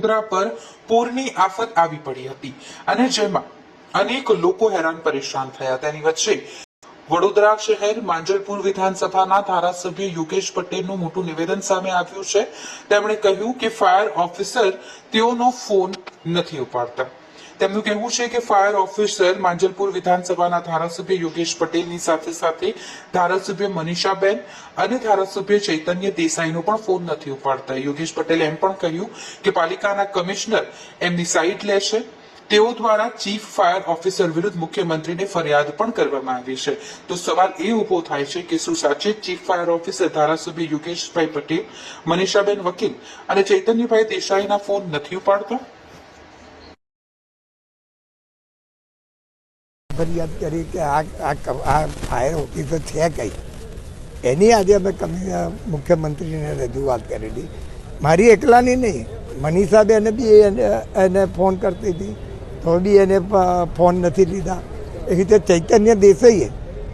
વડોદરા પર પૂરની આફત આવી પડી હતી અને જેમાં અનેક લોકો હેરાન પરેશાન થયા. તેની વચ્ચે વડોદરા શહેર માંજલપુર વિધાનસભાના ધારાસભ્ય યોગેશ પટેલનું મોટું નિવેદન સામે આવ્યું છે. તેમણે કહ્યું કે ફાયર ઓફિસર તેઓનો ફોન નથી ઉપાડતા. તેમનું કહેવું છે કે ફાયર ઓફિસર માંજલપુર વિધાનસભાના ધારાસભ્ય યોગેશ પટેલની સાથે સાથે ધારાસભ્ય મનીષાબેન અને ધારાસભ્ય ચૈતન્ય દેસાઈનો પણ ફોન નથી ઉપાડતા. યોગેશ પટેલે એમ પણ કહ્યું કે પાલિકાના કમિશનર એમની સાઈટ લે છે. તેઓ દ્વારા ચીફ ફાયર ઓફિસર વિરુદ્ધ મુખ્યમંત્રીને ફરિયાદ પણ કરવામાં આવી છે. તો સવાલ એ ઊભો થાય છે કે શું સાચે ચીફ ફાયર ઓફિસર ધારાસભ્ય યોગેશભાઈ પટેલ, મનીષાબેન વકીલ અને ચૈતન્યભાઈ દેસાઈના ફોન નથી ઉપાડતા? ફરિયાદ કરી કે આ આ ફાયર ઓફિસર છે કઈ? એની આજે અમે કમિ- મુખ્યમંત્રીને રજૂઆત કરેલી. મારી એકલાની નહીં. મનીષાબેને બી એને એને ફોન કરતી હતી. તો બી એને ફોન નથી લીધા. એ રીતે ચૈતન્ય દેસાઈએ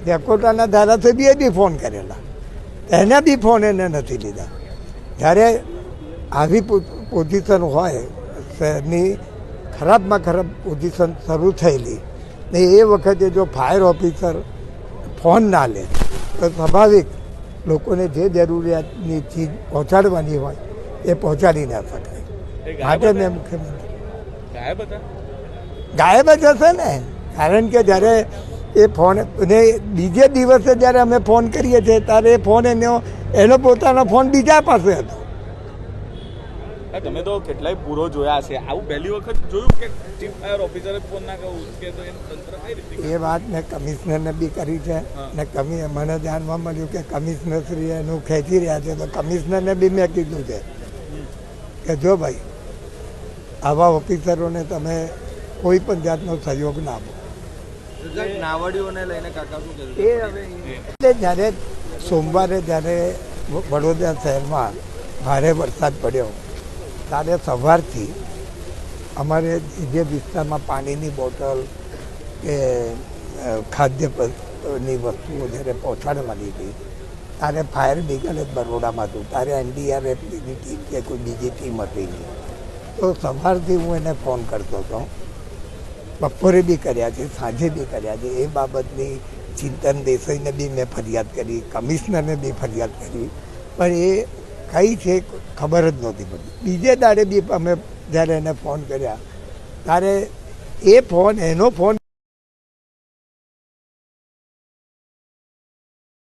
ડેકોટાના ધારાસભ્યએ બી ફોન કરેલા. એને બી ફોન એને નથી લીધા. જ્યારે આવી પોઝિશન હોય, શહેરની ખરાબમાં ખરાબ પોઝિશન શરૂ થયેલી ને એ વખતે જો ફાયર ઓફિસર ફોન ના લે તો સ્વાભાવિક લોકોને જે જરૂરિયાતની ચીજ પહોંચાડવાની હોય એ પહોંચાડી ના શકાય. માટે મેં મુખ્યમંત્રી ગાયબ હતા? ગાયબ જ હશે ને. કારણ કે જ્યારે એ ફોન ને બીજે દિવસે જ્યારે અમે ફોન કરીએ છીએ ત્યારે એ ફોન એનો એનો પોતાનો ફોન બીજા પાસે હતો. તમે તો કેટલાય પૂરો જોયા છે આવું પહેલી વખત જોયું કે ચીફ ફાયર ઓફિસરે ફોન ના કહું કે તો એનું તંત્ર કઈ રીતે એ વાત મેં કમિશનરને બી કરી છે. ને કમિ મને જાણવા મળ્યું કે કમિશનર શ્રી એનું ખેંચી રહ્યા છે. તો કમિશનરને બી મેં કીધું છે કે જો ભાઈ આવા ઓફિસરોને તમે કોઈ પણ જાતનો સહયોગ ના આપો. નાવડીઓને લઈને કાકા શું કહેતું એ હવે એટલે જ્યારે સોમવારે જ્યારે વડોદરા શહેરમાં ભારે વરસાદ પડ્યો ત્યારે સવારથી અમારે જે વિસ્તારમાં પાણીની બોટલ કે ખાદ્યની વસ્તુઓ જ્યારે પહોંચાડવાની હતી, ત્યારે ફાયર બ્રિગેડ જ બરોડામાં હતું. ત્યારે એનડીઆરએફની ટીમ કે કોઈ બીજી ટીમ હતી નહીં. તો સવારથી હું એને ફોન કરતો હતો. બપોરે બી કર્યા છે, સાંજે બી કર્યા છે. એ બાબતની ચિંતન દેસાઈને બી મેં ફરિયાદ કરી, કમિશનરને બી ફરિયાદ કરી. પણ એ કઈ છે ખબર જ નહોતી પડતી બીજે દાડે બી અમે જ્યારે એને ફોન કર્યા, ત્યારે એ ફોન, એનો ફોન